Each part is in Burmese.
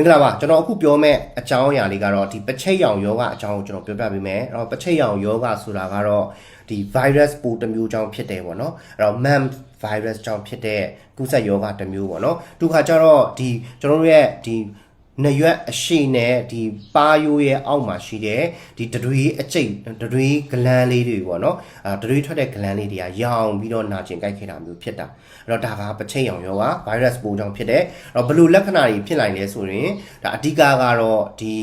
မင်္ဂလာပါကျွန်တော်အခုပြောမဲ့အကြောင်းအရာလေးကတော့ဒီပချိတ်ရောင်ယောဂအကြောင်းကိုကျွန်တော်ပြောပြပေးမယ်အဲ့တော့ပချိတ်ရောင်ယောဂဆိုတာကတော့ဒီ virus ပိုးတစ်မျိုးကြောင့်ဖြစ်တယ်ပေါ့နော်အဲ့တော့ MAM virus ကြောင့်ဖြစ်တဲ့ကူးစက်ယောဂတစ်မျိုးပေါ့နော်သူခါကျတော့ဒီကျွန်တော်တို့ရဲ့ဒီ နရွက်အရှိနဲ့ဒီပါယိုးရဲ့အောက်မှာရှိတဲ့ဒီတတွေးအကျိတ်တတွေးဂလန်းလေးတွေပေါ့နော်အဲတတွေးထွက်တဲ့ဂလန်းလေးတွေကရောင်ပြီးတော့နာကျင်ကြိုက်ခဲ့တာမျိုးဖြစ်တာအဲ့တော့ဒါကပချိတ်ရောင်ယောဂ virus ပိုးကြောင့်ဖြစ်တဲ့အဲ့တော့ဘယ်လိုလက္ခဏာတွေဖြစ်နိုင်လဲဆိုရင်ဒါအဓိကကတော့ဒီ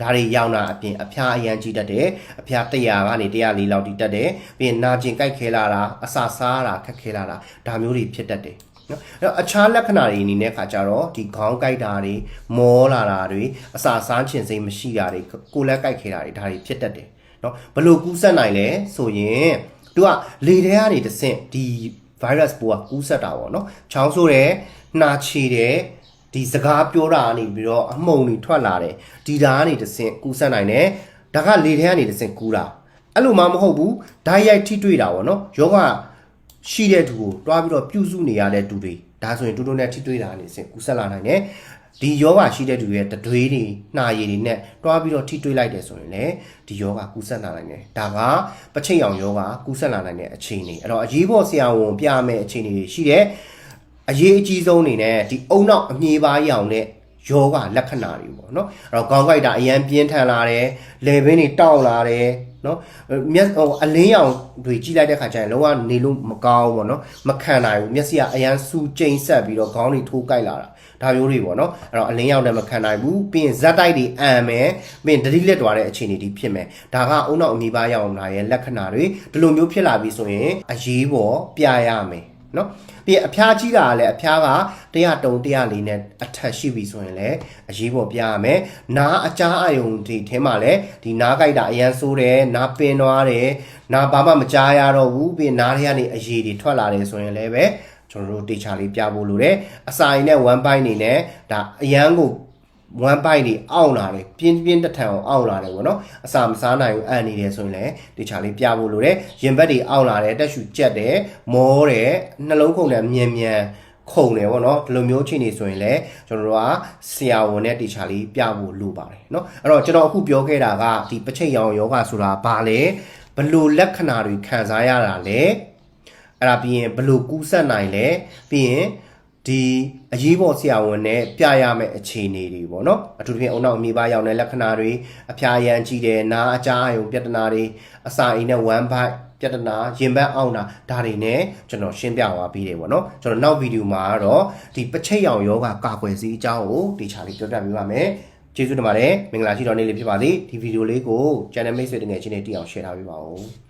ဒါတွေရောင်တာအပြင်အဖျားအရန်ကြီးတတ်တယ်အဖျား100ကနေ104လောက်တိတက်တယ်ပြီးရင်နာကျင်ကြိုက်ခဲလာတာအစာစားတာခက်ခဲလာတာဒါမျိုးတွေဖြစ်တတ်တယ် နော်အဲ့တော့အခြားလက္ခဏာတွေအနေနဲ့ခါကြတော့ဒီခေါင်းကိုက်တာတွေမောလာတာတွေအစာစားချင်စိတ်မရှိတာတွေကိုယ်လက်ကိုက်ခဲတာတွေဒါတွေဖြစ်တတ်တယ်နော်ဘလို့ကူးဆက်နိုင်လဲဆိုရင်သူကလေထဲကနေတဆင့်ဒီ virus ပိုးကကူးဆက်တာပေါ့နော်ချောင်းဆိုးတယ်နှာချေတယ်ဒီစကားပြောတာကနေပြီးတော့အမှုန်တွေထွက်လာတယ်ဒီဓာတ်ကနေတဆင့်ကူးဆက်နိုင်တယ်ဒါကလေထဲကနေတဆင့်ကူးတာအဲ့လိုမှမဟုတ်ဘူးဓာတ်ရိုက်ထိတွေ့တာပေါ့နော်ယောဂ ရှိတဲ့သူကိုတွားပြီးတော့ပြုစုနေရတဲ့သူတွေဒါဆိုရင်တူတူနဲ့ထိတွေ့တာကနေစင်ကူးဆက်လာနိုင်တယ်ဒီယောဂရှိတဲ့သူရဲ့တတွေးတွေနှာရည်တွေနဲ့တွားပြီးတော့ထိတွေ့လိုက်တယ်ဆိုရင်လည်းဒီယောဂကူးဆက်လာနိုင်တယ်ဒါကပချိတ်အောင်ယောဂကူးဆက်လာနိုင်တဲ့အခြေအနေအဲ့တော့အရေးပေါ်ဆရာဝန်ပြမယ်အခြေအနေတွေရှိတယ်အရေးအကြီးဆုံးအနေနဲ့ဒီအုံနောက်အမြေပါရောင်တဲ့ယောဂလက္ခဏာတွေပေါ့နော်အဲ့တော့ခေါင်းကိုက်တာအရန်ပြင်းထန်လာတယ်လေဘင်းတွေတောက်လာတယ် နော်မျက်ဟိုအလင်းရောင်တွေကြီးလိုက်တဲ့ခါကျရင်လုံးဝနေလို့မကောင်းဘူးပေါ့နော်မခံနိုင်ဘူးမျက်စိကအရန်စူကျိန်ဆက်ပြီးတော့ခေါင်းတွေထိုးကိုက်လာတာဒါမျိုးတွေပေါ့နော်အဲ့တော့အလင်းရောင်နဲ့မခံနိုင်ဘူးပြီးရင်ဇက်တိုက်တွေအံမယ်ပြီးရင်တတိလက်သွားတဲ့အခြေအနေတွေဖြစ်မယ်ဒါကအုံနောက်အမိပါရောင်လာရဲ့လက္ခဏာတွေဒီလိုမျိုးဖြစ်လာပြီဆိုရင်အရေးပေါ်ပြရမယ် နော်ပြီးအဖျားကြီးတာကလည်းအဖျားက100တုံ104နဲ့အထက်ရှိပြီဆိုရင်လည်းအရေးပေါ်ပြရမယ်နားအကြားအယုံဒီထဲမှာလည်းဒီနားကြိုက်တာအရန်ဆိုးတယ်နားပင်သွားတယ်နားဘာမှမကြားရတော့ဘူးပြီးနားထဲကနေအရည်တွေထွက်လာတယ်ဆိုရင်လည်းပဲကျွန်တော်တို့တေချာလေးပြဖို့လိုတယ်အစာရင်နဲ့ one bite နေနဲ့ဒါအရန်ကို one bite တွေအောင့်လာတယ်ပြင်းပြင်းတထန်အောင်အောင့်လာတယ်ပေါ့နော်အစာမစားနိုင်ဘူးအန်နေတယ်ဆိုရင်လည်းတခြားလေးပြဖို့လိုတယ်ရင်ဘတ်တွေအောင့်လာတယ်တက်ရှူကြက်တယ်မောတယ်နှလုံးခုန်တယ်မြန်မြန်ခုန်တယ်ပေါ့နော်ဒီလိုမျိုးချိန်နေဆိုရင်လည်းကျွန်တော်တို့ကဆရာဝန်နဲ့တေချာလေးပြဖို့လိုပါတယ်เนาะအဲ့တော့ကျွန်တော်အခုပြောခဲ့တာကဒီပချိတ်ရောင်ယောဂဆိုတာဘာလဲဘယ်လိုလက္ခဏာတွေခံစားရတာလဲအဲ့ဒါပြီးရင်ဘယ်လိုကူးဆက်နိုင်လဲပြီးရင် ဒီအရေးပေါ်ဆရာဝန်နဲ့ပြရမယ့်အခြေအနေတွေပေါ့နော်အထူးသဖြင့်အုံနောက်အမိပါရောက်တဲ့လက္ခဏာတွေအဖျားရမ်းကြီးတယ်နားအကြားအယုံပြဿနာတွေအစာအိမ်နဲ့ one bite ပြဿနာရင်ဘတ်အောင်တာဒါတွေနဲ့ကျွန်တော်ရှင်းပြသွားပြီးတယ်ပေါ့နော်ကျွန်တော်နောက်ဗီဒီယိုမှာတော့ဒီပချိတ်ရောင်ယောဂကာကွယ်ဆေးအကြောင်းကိုတေချာလေးပြောပြပေးပါမယ်ကျေးဇူးတင်ပါတယ်မင်္ဂလာရှိတော်နေ့လေးဖြစ်ပါစေဒီဗီဒီယိုလေးကို channel မိတ်ဆွေတငယ်ချင်းတွေတိအောင် share ထားပေးပါဦး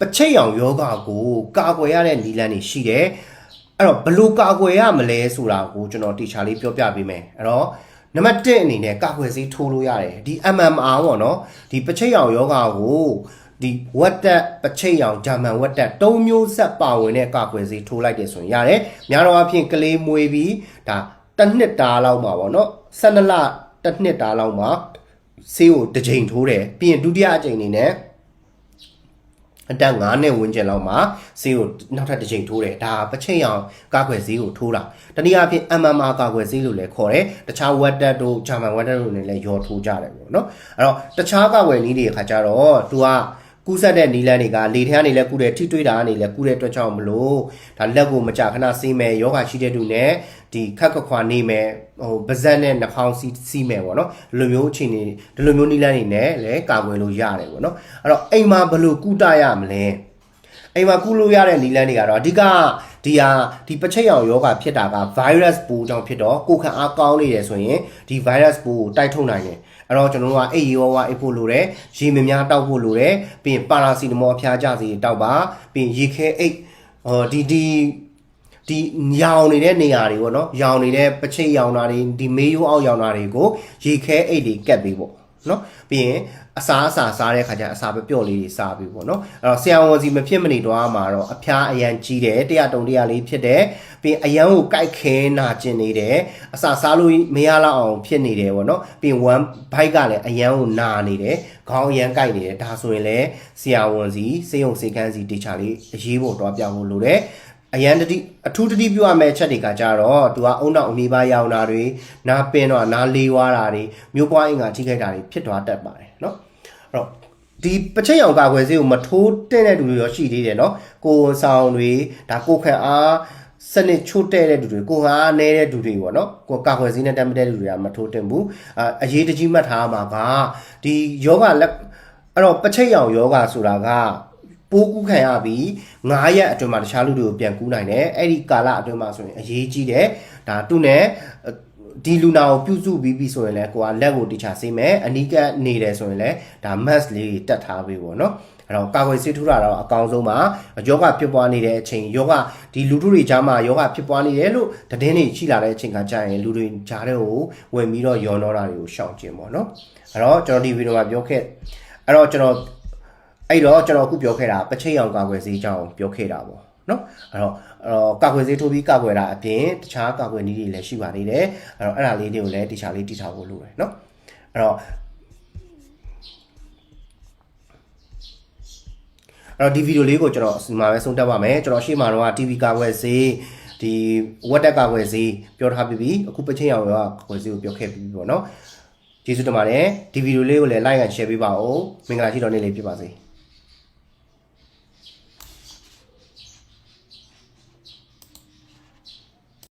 ပချိတ်ရောင်ယောဂကိုကာကွယ်ရတဲ့နည်းလမ်းတွေရှိတယ်အဲ့တော့ဘယ်လိုကာကွယ်ရမလဲဆိုတာကိုကျွန်တော်တေချာလေးပြောပြပေးမယ်အဲ့တော့နံပါတ်1အနေနဲ့ကာကွယ်ဆေးထိုးလို့ရတယ်ဒီ MMR ပေါ့နော်ဒီပချိတ်ရောင်ယောဂကိုဒီဝက်တက်ပချိတ်ရောင်ဂျာမန်ဝက်တက်၃မျိုးဆက်ပါဝင်တဲ့ကာကွယ်ဆေးထိုးလိုက်တယ်ဆိုရင်ရတယ်များတော့အဖြစ်ကလေးမွေးပြီးဒါတစ်နှစ်တာလောက်မှာပေါ့နော်12လတစ်နှစ်တာလောက်မှာဆေးကိုတစ်ချိန်ထိုးတယ်ပြီးရင်ဒုတိယအကြိမ်အနေနဲ့ အတက်9နှစ်ဝန်းကျင်လောက်မှာဈေးကိုနောက်ထပ်တစ်ချိန်ထိုးတယ်ဒါပချိတ်အောင်ကာကွယ်ဈေးကိုထိုးတာတနည်းအားဖြင့် MMR ကာကွယ်ဈေးလို့လည်းခေါ်တယ်တခြား wet tat တို့ German wet tat တို့နဲ့လည်းရောထိုးကြတယ်ပေါ့နော်အဲ့တော့တခြားကာကွယ်နည်းတွေခါကြတော့ तू က ကူးဆက်တဲ့နီလန်းတွေကလေထဲကနေလည်းကူးတယ်ထိတွေ့တာကနေလည်းကူးတဲ့အတွက်ကြောင့်မလို့ဒါလက်ကိုမကြခဏစီးမယ်ယောဂရှိတဲ့သူနဲ့ဒီခက်ခခွာနေမယ်ဟိုပါဇက်နဲ့နှာခေါင်းစီးစီးမယ်ပေါ့နော်ဒီလိုမျိုးအခြေအနေဒီလိုမျိုးနီလန်းတွေနဲ့လည်းကာကွယ်လို့ရတယ်ပေါ့နော်အဲ့တော့အိမ်မှာဘယ်လိုကုတရမလဲအိမ်မှာကုလို့ရတဲ့နီလန်းတွေကတော့အဓိကဒီဟာဒီပချိတ်အောင်ယောဂဖြစ်တာက virus ပိုးကြောင့်ဖြစ်တော့ကိုယ်ခံအားကောင်းနေတယ်ဆိုရင်ဒီ virus ပိုးကိုတိုက်ထုတ်နိုင်တယ် အဲ့တော့ကျွန်တော်တို့ကအိပ်ရောဝါအိပ်ဖို့လိုတယ်ရေမများတောက်ဖို့လိုတယ်ပြီးရင်ပါရာစီတမောအဖျားကြစီတောက်ပါပြီးရင်ရေခဲအိတ်ဟောဒီဒီဒီရောင်နေတဲ့နေရာတွေပေါ့နော်ရောင်နေတဲ့ပချိတ်ရောင်တာတွေဒီမေးရိုးအောက်ရောင်တာတွေကိုရေခဲအိတ်တွေကတ်ပေးပေါ့ နော်ပြီးရင်အစာအစာစားတဲ့ခါကျအစာပျော့လေးတွေစားပြီးပေါ့နော်အဲ့တော့ဆရာဝန်စီမဖြစ်မနေတော့မှာတော့အဖျားအရန်ကြီးတယ်တရားတုံတရားလေးဖြစ်တယ်ပြီးရင်အရန်ကိုကြိုက်ခဲနာကျင်နေတယ်အစာစားလို့မရလောက်အောင်ဖြစ်နေတယ်ပေါ့နော်ပြီးရင် one bite ကလည်းအရန်ကိုနာနေတယ်ခေါင်းအရန်ကြိုက်နေတယ်ဒါဆိုရင်လည်းဆရာဝန်စီစေယုံစေကန်းစီတေချာလေးအရေးပေါ်တော့ပြောင်းဖို့လိုတယ် အရန်တတိအထူးတတိပြုရမယ့်ချက်တွေကကြတော့သူကအုံနောက်အမိပါရောင်တာတွေနားပင်းတော့နားလေးဝါတာတွေမျိုးပွားအင်္ဂါထိခိုက်တာတွေဖြစ်သွားတတ်ပါတယ်เนาะအဲ့တော့ဒီပချိတ်ရောင်ကာကွယ်ဆေးကိုမထိုးတဲ့တဲ့လူတွေရောရှိသေးတယ်เนาะကိုယ်ဝန်ဆောင်တွေဒါကိုယ်ခံအားစနစ်ချို့တဲ့တဲ့လူတွေကိုယ်ဟာနေတဲ့လူတွေပေါ့နော်ကိုယ်ကာကွယ်ဆေးနဲ့တက်မတဲ့လူတွေကမထိုးတင်ဘူးအာအရေးတကြီးမှတ်ထားမှာကဒီယောဂလက်အဲ့တော့ပချိတ်ရောင်ယောဂဆိုတာက ပိုးကူးခံရပြီး9ရက်အတွင်းမှာတခြားလူတွေကိုပြန်ကူးနိုင်တယ်အဲ့ဒီကာလအတွင်းမှာဆိုရင်အရေးကြီးတယ်ဒါသူ့နဲ့ဒီလူနာကိုပြုစုပြီးပြီဆိုရင်လည်းကိုကလက်ကိုတခြားဆေးမယ်အနီးကပ်နေတယ်ဆိုရင်လည်းဒါ mask လေးတက်ထားပေးပေါ့နော်အဲ့တော့ကာကွယ်ဆေးထိုးတာတော့အကောင်းဆုံးပါယောဂဖြစ်ပွားနေတဲ့အချိန်ယောဂဒီလူထုတွေကြားမှာယောဂဖြစ်ပွားနေတယ်လို့သတင်းတွေရှိလာတဲ့အချိန်ကကြာရင်လူတွေကြားတဲ့ကိုဝင်ပြီးတော့ယောနောတာတွေကိုရှောင်ကျင်ပေါ့နော်အဲ့တော့ကျွန်တော်ဒီဗီဒီယိုမှာပြောခဲ့အဲ့တော့ကျွန်တော် အဲ့တော့ကျွန်တော်အခုပြောခဲ့တာပချိတ်အောင်ကာကွယ်ဆေးကြောင်းပြောခဲ့တာပေါ့နော်အဲ့တော့အဲ့တော့ကာကွယ်ဆေးထိုးပြီးကာကွယ်တာအပြင်တခြားကာကွယ်နည်းတွေလည်းရှိပါသေးတယ်အဲ့တော့အဲ့ဒါလေးတွေကိုလည်းတခြားလေးတည်ထားဖို့လိုတယ်နော်အဲ့တော့အဲ့တော့ဒီဗီဒီယိုလေးကိုကျွန်တော်ဒီမှာပဲဆုံးတက်ပါမယ်ကျွန်တော်ရှေ့မှာတော့ TV ကာကွယ်ဆေးဒီဝက်တက်ကာကွယ်ဆေးပြောထားပြီးပြီအခုပချိတ်အောင်ရောကာကွယ်ဆေးကိုပြောခဲ့ပြီးပြီပေါ့နော်ကျေးဇူးတင်ပါတယ်ဒီဗီဒီယိုလေးကိုလည်း like and share ပေးပါဦးမင်္ဂလာရှိတော်နေ့လေးဖြစ်ပါစေ